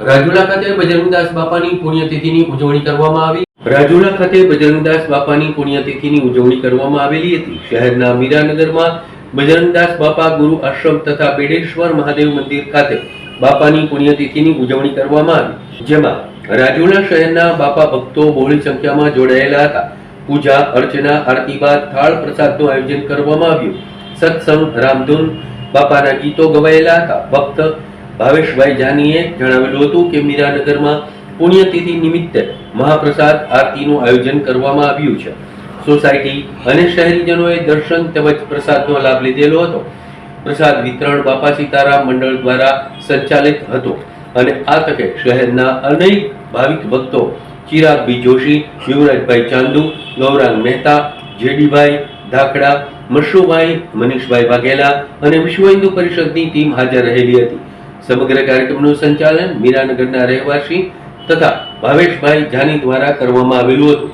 રાજુલા ખાતે બજરંગદાસ બાપાની પુણ્યતિથિની ઉજવણી કરવામાં આવી. રાજુલા ખાતે બજરંગદાસ બાપાની પુણ્યતિથિની ઉજવણી કરવામાં આવેલી હતી. શહેરના મીરાનગરમાં બજરંગદાસ બાપા ગુરુ આશ્રમ તથા બેડેશ્વર મહાદેવ મંદિર ખાતે બાપાની પુણ્યતિથિની ઉજવણી કરવામાં આવી. જેમાં રાજુલા શહેરના બાપા ભક્તો બહોળી સંખ્યામાં જોડાયેલા હતા. પૂજા, અર્ચના, આરતી બાદ થાળ પ્રસાદનું આયોજન કરવામાં આવ્યું. સત્સંગ, રામધૂન બાપાના ગીતો ગવાયેલા હતા. ભક્ત ભાવેશભાઈ જાનીએ જણાવેલું હતું કે મીરાનગરમાં પુણ્યતિથિ નિમિત્તે મહાપ્રસાદ આરતીનું આયોજન કરવામાં આવ્યું છે. સોસાયટી અને શહેરીજનોએ દર્શન તેમજ પ્રસાદનો લાભ લીધેલો હતો. પ્રસાદ વિતરણ બાપા સીતારામ મંડળ દ્વારા સંચાલિત હતો અને આ તકે શહેરના અનેક ભાવિક ભક્તો ચિરાગભાઈ જોશી, યુવરાજભાઈ ચાંદુ, ગૌરાંગ મહેતા, જેડીભાઈ ધાકડા મશુભાઈ મનીષભાઈ વાઘેલા અને વિશ્વ હિન્દુ પરિષદની ટીમ હાજર રહેલી હતી. સમગ્ર કાર્યક્રમનું સંચાલન મીરાનગરના રહેવાસી તથા ભાવેશભાઈ જાની દ્વારા કરવામાં આવેલું હતું.